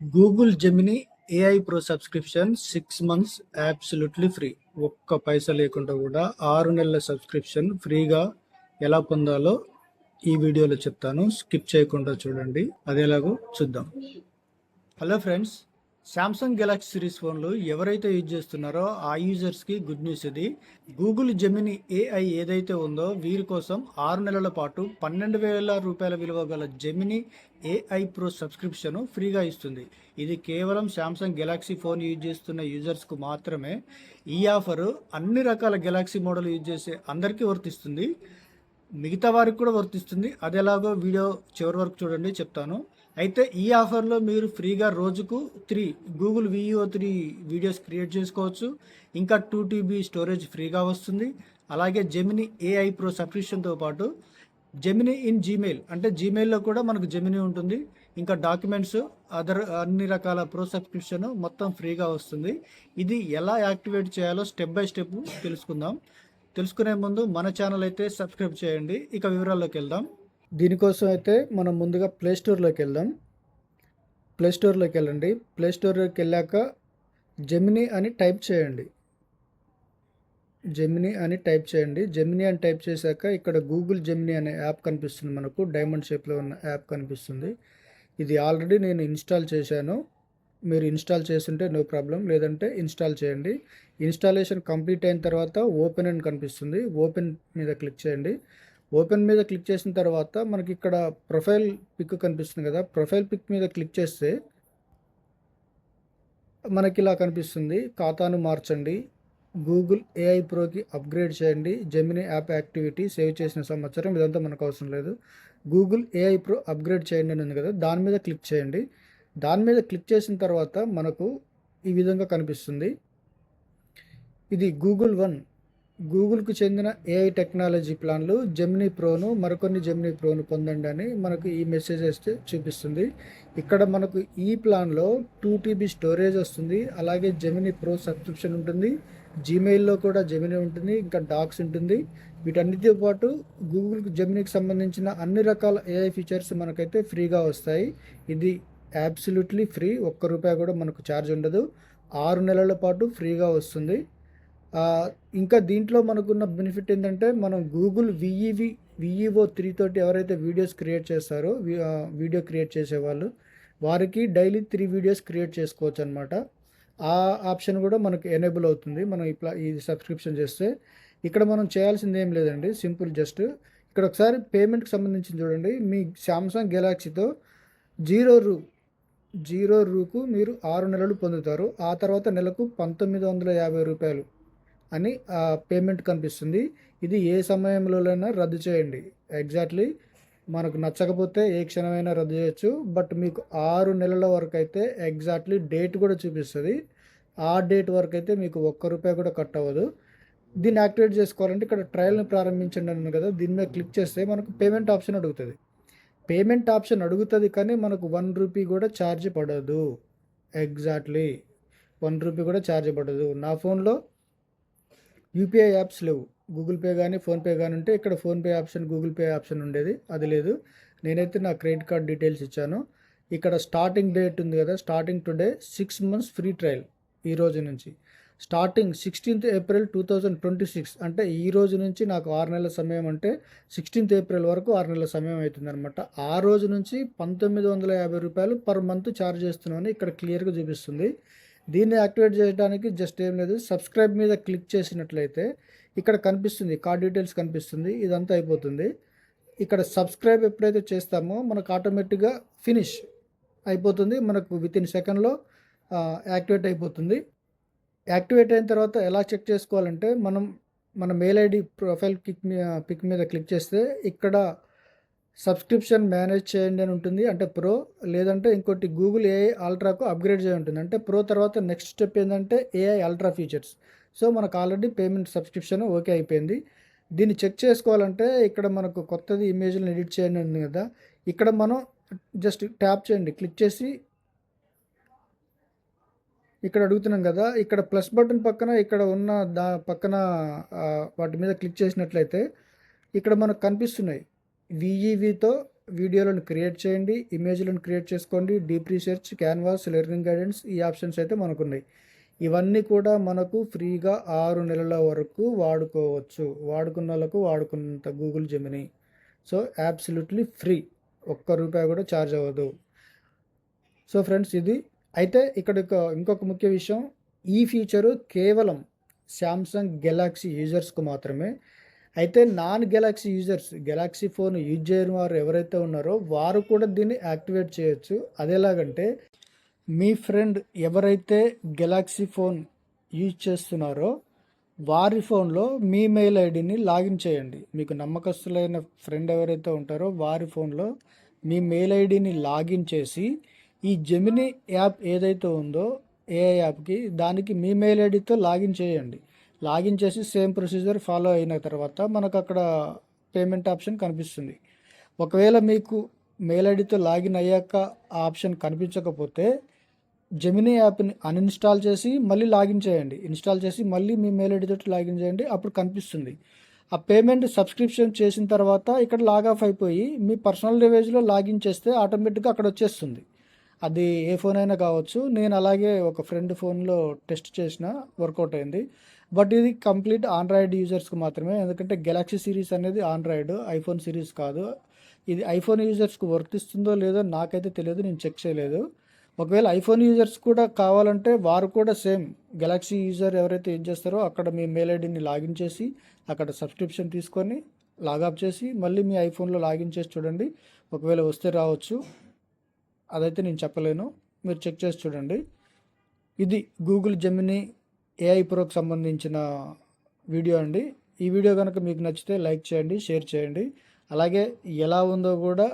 Google Gemini AI pro subscription six months absolutely free ఒక్క పైసా లేకుండా కూడా ఆరు నెలల సబ్స్క్రిప్షన్ ఫ్రీగా ఎలా పొందాలో ఈ వీడియోలో చెప్తాను. స్కిప్ చేయకుండా చూడండి. అదేలాగో చూద్దాం. Hello friends. Samsung Galaxy series ఫోన్లు ఎవరైతే యూజ్ చేస్తున్నారో ఆ యూజర్స్కి గుడ్ న్యూస్ ఇది. గూగుల్ జెమిని ఏఐ ఏదైతే ఉందో వీరి కోసం ఆరు నెలల పాటు పన్నెండు వేల రూపాయల విలువ గల జెమిని ఏఐ ప్రో సబ్స్క్రిప్షన్ ఫ్రీగా ఇస్తుంది. ఇది కేవలం శాంసంగ్ గెలాక్సీ ఫోన్ యూజ్ చేస్తున్న యూజర్స్కు మాత్రమే. ఈ ఆఫర్ అన్ని రకాల గెలాక్సీ మోడల్ యూజ్ చేసే అందరికీ వర్తిస్తుంది. మిగతా వారికి కూడా వర్తిస్తుంది. అది ఎలాగో వీడియో చివరి వరకు చూడండి చెప్తాను. అయితే ఈ ఆఫర్లో మీరు ఫ్రీగా రోజుకు three Google Veo three videos create చేసుకోవచ్చు. ఇంకా టూ టీబీ స్టోరేజ్ ఫ్రీగా వస్తుంది. అలాగే జెమిని ఏఐ ప్రో సబ్స్క్రిప్షన్తో పాటు జెమిని ఇన్ జీమెయిల్ అంటే జీమెయిల్లో కూడా మనకు జెమిని ఉంటుంది. ఇంకా డాక్యుమెంట్స్ అదర్ అన్ని రకాల ప్రో సబ్స్క్రిప్షన్ మొత్తం ఫ్రీగా వస్తుంది. ఇది ఎలా యాక్టివేట్ చేయాలో స్టెప్ బై స్టెప్ తెలుసుకుందాం. తెలుసుకునే ముందు మన ఛానల్ అయితే సబ్స్క్రైబ్ చేయండి. ఇక వివరాల్లోకి వెళ్దాం. దీనికోసం అయితే మనం ముందుగా ప్లే స్టోర్లోకి వెళ్దాం. ప్లే స్టోర్లోకి వెళ్ళండి. ప్లే స్టోర్లోకి వెళ్ళాక జెమిని అని టైప్ చేయండి. జెమిని అని టైప్ చేయండి. జెమిని అని టైప్ చేశాక ఇక్కడ గూగుల్ జెమిని అనే యాప్ కనిపిస్తుంది మనకు. డైమండ్ షేప్లో ఉన్న యాప్ కనిపిస్తుంది. ఇది ఆల్రెడీ నేను ఇన్స్టాల్ చేశాను. మీరు ఇన్స్టాల్ చేస్తుంటే నో ప్రాబ్లం. లేదంటే ఇన్స్టాల్ చేయండి. ఇన్స్టాలేషన్ కంప్లీట్ అయిన తర్వాత ఓపెన్ అని కనిపిస్తుంది. ఓపెన్ మీద క్లిక్ చేయండి. ఓపెన్ మీద క్లిక్ చేసిన తర్వాత మనకి ఇక్కడ ప్రొఫైల్ పిక్ కనిపిస్తుంది కదా. ప్రొఫైల్ పిక్ మీద క్లిక్ చేస్తే మనకి ఇలా కనిపిస్తుంది. ఖాతాను మార్చండి. గూగుల్ ఏఐ ప్రోకి అప్గ్రేడ్ చేయండి. జెమిని యాప్ యాక్టివిటీ సేవ్ చేసిన సంవత్సరం ఇదంతా మనకు అవసరం లేదు. గూగుల్ ఏఐ ప్రో అప్గ్రేడ్ చేయండి అని ఉంది కదా. దాని మీద క్లిక్ చేయండి. దాని మీద క్లిక్ చేసిన తర్వాత మనకు ఈ విధంగా కనిపిస్తుంది. ఇది గూగుల్ వన్. గూగుల్కు చెందిన ఏఐ టెక్నాలజీ ప్లాన్లు జెమినీ ప్రోను మరికొన్ని జెమినీ ప్రోను పొందండి అని మనకు ఈ మెసేజ్ వస్తే చూపిస్తుంది. ఇక్కడ మనకు ఈ ప్లాన్లో టూ టీబీ స్టోరేజ్ వస్తుంది అలాగే జెమినీ ప్రో సబ్స్క్రిప్షన్ ఉంటుంది జీమెయిల్లో కూడా జెమినీ ఉంటుంది ఇంకా డాక్స్ ఉంటుంది. వీటన్నిటితో పాటు గూగుల్ జెమినీకి సంబంధించిన అన్ని రకాల ఏఐ ఫీచర్స్ మనకైతే ఫ్రీగా వస్తాయి. ఇది యాబ్సల్యూట్లీ ఫ్రీ ఒక్క రూపాయి కూడా మనకు ఛార్జ్ ఉండదు. ఆరు నెలల పాటు ఫ్రీగా వస్తుంది. ఇంకా దీంట్లో మనకున్న బెనిఫిట్ ఏంటంటే మనం గూగుల్ విఈవి విఈఓ త్రీ తోటి ఎవరైతే వీడియోస్ క్రియేట్ చేస్తారో వీడియో క్రియేట్ చేసేవాళ్ళు వారికి డైలీ త్రీ వీడియోస్ క్రియేట్ చేసుకోవచ్చు అనమాట ఆ ఆప్షన్ కూడా మనకు ఎనేబుల్ అవుతుంది. మనం ఇట్లా ఈ సబ్స్క్రిప్షన్ చేస్తే ఇక్కడ మనం చేయాల్సింది ఏం లేదండి. సింపుల్ జస్ట్ ఇక్కడ ఒకసారి పేమెంట్కి సంబంధించి చూడండి. మీ శాంసంగ్ గెలాక్సీతో జీరో రూ జీరో రూకు మీరు ఆరు నెలలు పొందుతారు. ఆ తర్వాత నెలకు పంతొమ్మిది వందల యాభై రూపాయలు. అని పేమెంట్ కనిపిస్తుంది. ఇది ఏ సమయంలోనైనా రద్దు చేయండి. ఎగ్జాక్ట్లీ మనకు నచ్చకపోతే ఏ క్షణమైనా రద్దు చేయొచ్చు. బట్ మీకు ఆరు నెలల వరకు అయితే ఎగ్జాక్ట్లీ డేట్ కూడా చూపిస్తుంది. ఆ డేట్ వరకు అయితే మీకు ఒక్క రూపాయి కూడా కట్ అవ్వదు. దీన్ని యాక్టివేట్ చేసుకోవాలంటే ఇక్కడ ట్రయల్ని ప్రారంభించండి అన్నాను కదా. దీని మీద క్లిక్ చేస్తే మనకు పేమెంట్ ఆప్షన్ అడుగుతుంది. పేమెంట్ ఆప్షన్ అడుగుతుంది కానీ మనకు వన్ రూపీ కూడా ఛార్జ్ పడదు. ఎగ్జాక్ట్లీ వన్ రూపీ కూడా ఛార్జ్ పడదు. నా ఫోన్లో యూపీఐ యాప్స్ లేవు. గూగుల్ పే కానీ ఫోన్పే కానీ ఉంటే ఇక్కడ PhonePe option Google Pay option ఉండేది. అది లేదు. నేనైతే నా క్రెడిట్ కార్డ్ డీటెయిల్స్ ఇచ్చాను. ఇక్కడ స్టార్టింగ్ డేట్ ఉంది కదా starting today six months free trial ఈ రోజు నుంచి. Starting sixteenth April two thousand twenty six అంటే ఈ రోజు నుంచి నాకు ఆరు నెలల సమయం అంటే సిక్స్టీన్త్ ఏప్రిల్ వరకు ఆరు నెలల సమయం అవుతుంది అనమాట ఆ రోజు నుంచి పంతొమ్మిది వందల యాభై రూపాయలు పర్ మంత్ ఛార్జ్ చేస్తున్నామని ఇక్కడ క్లియర్గా చూపిస్తుంది. దీన్ని యాక్టివేట్ చేయడానికి జస్ట్ ఏం లేదు సబ్స్క్రైబ్ మీద క్లిక్ చేసినట్లయితే ఇక్కడ కనిపిస్తుంది కార్డ్ డీటెయిల్స్ కనిపిస్తుంది ఇదంతా అయిపోతుంది. ఇక్కడ సబ్స్క్రైబ్ ఎప్పుడైతే చేస్తామో మనకు ఆటోమేటిక్గా ఫినిష్ అయిపోతుంది మనకు విత్ ఇన్ సెకండ్లో యాక్టివేట్ అయిపోతుంది. యాక్టివేట్ అయిన తర్వాత ఎలా చెక్ చేసుకోవాలంటే మనం మన మెయిల్ ఐడి ప్రొఫైల్ పిక్ మీద పిక్ మీద క్లిక్ చేస్తే ఇక్కడ సబ్స్క్రిప్షన్ మేనేజ్ చేయండి అని ఉంటుంది. అంటే ప్రో లేదంటే ఇంకోటి గూగుల్ ఏఐ అల్ట్రాకు అప్గ్రేడ్ చేయ ఉంటుంది. అంటే ప్రో తర్వాత నెక్స్ట్ స్టెప్ ఏంటంటే ఏఐ అల్ట్రా ఫీచర్స్ సో మనకు ఆల్రెడీ పేమెంట్ సబ్స్క్రిప్షన్ ఓకే అయిపోయింది. దీన్ని చెక్ చేసుకోవాలంటే ఇక్కడ మనకు కొత్తది ఇమేజ్లను ఎడిట్ చేయండి ఉంది కదా. ఇక్కడ మనం జస్ట్ ట్యాప్ చేయండి. క్లిక్ చేసి ఇక్కడ అడుగుతున్నాం కదా. ఇక్కడ ప్లస్ బటన్ పక్కన ఇక్కడ ఉన్న దా పక్కన వాటి మీద క్లిక్ చేసినట్లయితే ఇక్కడ మనకు కనిపిస్తున్నాయి. విఈవితో వీడియోలను క్రియేట్ చేయండి ఇమేజ్లను క్రియేట్ చేసుకోండి deep research canvas learning guidance ఈ ఆప్షన్స్ అయితే మనకు ఉన్నాయి ఇవన్నీ కూడా మనకు ఫ్రీగా ఆరు నెలల వరకు వాడుకోవచ్చు. వాడుకున్న వాళ్ళకు వాడుకున్నంత Google Gemini so absolutely free ఒక్క రూపాయి కూడా ఛార్జ్ అవ్వదు. సో ఫ్రెండ్స్ ఇది. అయితే ఇక్కడ ఒక- ఇంకొక ముఖ్య విషయం. ఈ ఫీచరు కేవలం శాంసంగ్ గెలాక్సీ యూజర్స్కు మాత్రమే. అయితే non Galaxy users Galaxy phone use చేయని వారు ఎవరైతే ఉన్నారో వారు కూడా దీన్ని యాక్టివేట్ చేయొచ్చు. అది ఎలాగంటే మీ ఫ్రెండ్ ఎవరైతే గెలాక్సీ ఫోన్ యూజ్ చేస్తున్నారో వారి ఫోన్లో మీ మెయిల్ ఐడిని లాగిన్ చేయండి. మీకు నమ్మకస్తులైన ఫ్రెండ్ ఎవరైతే ఉంటారో వారి ఫోన్లో మీ మెయిల్ ఐడిని లాగిన్ చేసి ఈ జెమిని యాప్ ఏదైతే ఉందో ఏఐ యాప్కి దానికి మీ మెయిల్ ఐడితో లాగిన్ చేయండి. లాగిన్ చేసి సేమ్ ప్రొసీజర్ ఫాలో అయిన తర్వాత మనకు అక్కడ పేమెంట్ ఆప్షన్ కనిపిస్తుంది. ఒకవేళ మీకు మెయిల్ ఐడితో లాగిన్ అయ్యాక ఆ ఆప్షన్ కనిపించకపోతే జెమినీ యాప్ని అన్ఇన్స్టాల్ చేసి మళ్ళీ లాగిన్ చేయండి. ఇన్స్టాల్ చేసి మళ్ళీ మీ మెయిల్ ఐడితో లాగిన్ చేయండి. అప్పుడు కనిపిస్తుంది. ఆ పేమెంట్ సబ్స్క్రిప్షన్ చేసిన తర్వాత ఇక్కడ లాగ్ ఆఫ్ అయిపోయి మీ పర్సనల్ డివైజ్లో లాగిన్ చేస్తే ఆటోమేటిక్గా అక్కడ వచ్చేస్తుంది. అది ఏ ఫోన్ అయినా కావచ్చు. నేను అలాగే ఒక ఫ్రెండ్ ఫోన్లో టెస్ట్ చేసిన వర్కౌట్ అయింది. బట్ ఇది కంప్లీట్ ఆండ్రాయిడ్ యూజర్స్కి మాత్రమే. ఎందుకంటే గెలాక్సీ సిరీస్ అనేది ఆండ్రాయిడ్ ఐఫోన్ సిరీస్ కాదు. ఇది ఐఫోన్ యూజర్స్కి వర్తిస్తుందో లేదో నాకైతే తెలియదు నేను చెక్ చేయలేదు. ఒకవేళ ఐఫోన్ యూజర్స్ కూడా కావాలంటే వారు కూడా సేమ్ గెలాక్సీ యూజర్ ఎవరైతే ఏం చేస్తారో అక్కడ మీ మెయిల్ ఐడిని లాగిన్ చేసి అక్కడ సబ్స్క్రిప్షన్ తీసుకొని లాగప్ చేసి మళ్ళీ మీ ఐఫోన్లో లాగిన్ చేసి చూడండి. ఒకవేళ వస్తే రావచ్చు. అదైతే నేను చెప్పలేను. మీరు చెక్ చేసి చూడండి. ఇది గూగుల్ జెమినీ ఏఐ ప్రోకి సంబంధించిన వీడియో అండి. ఈ వీడియో కనుక మీకు నచ్చితే లైక్ చేయండి షేర్ చేయండి. అలాగే ఎలా ఉందో కూడా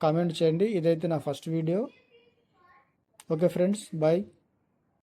కామెంట్ చేయండి. ఇదైతే నా first video. Okay friends bye.